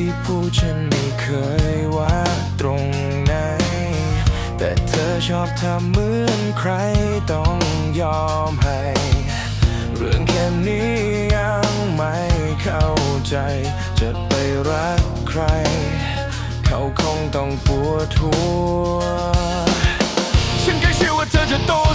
ที่พูดฉันไม่เคยว่าตรงไหน แต่เธอชอบทำเหมือนใครต้องยอมให้ เรื่องแค่นี้ยังไม่เข้าใจ จะไปรักใคร เขาคงต้องปวดหัวฉันแค่เชื่อว่าเธอจะโต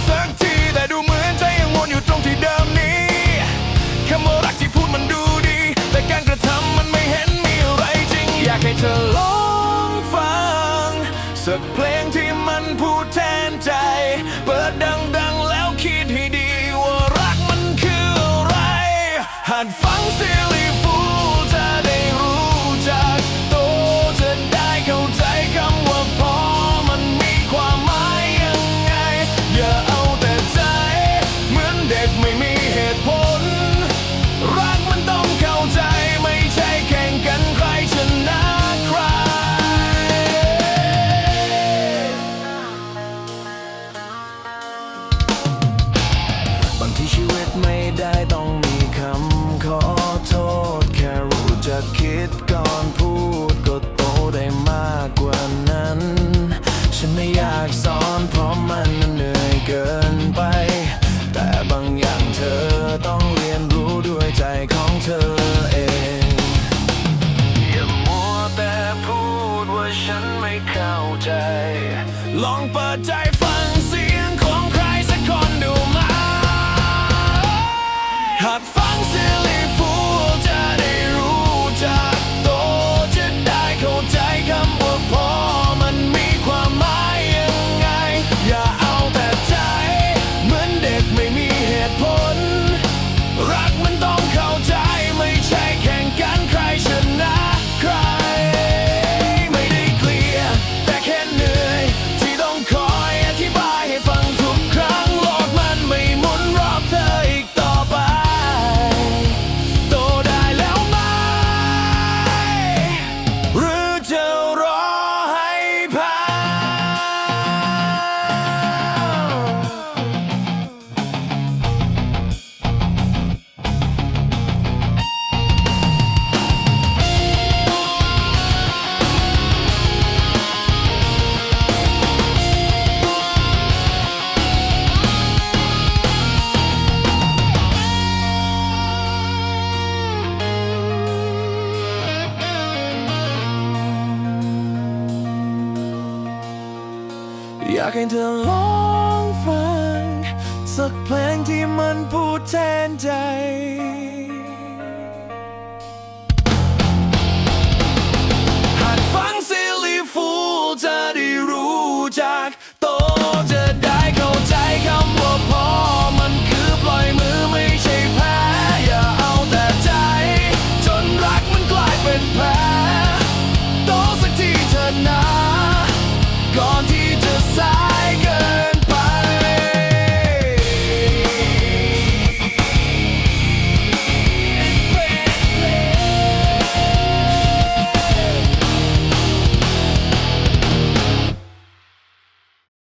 สัก ทีชีวิตไม่ได้ต้องมีคำขอโทษ แค่รู้จักคิดก่อนพูดก็โตได้มากกว่านั้น ฉันไม่อยากสอนเพราะมันเหนื่อยเกินไป แต่บางอย่างเธอต้องเรียนรู้ด้วยใจของเธอเอง อย่ามัวแต่พูดว่าฉันไม่เข้าใจ ลองเปิดใจ อยากให้เธอลองฟัง สักเพลงที่มันพู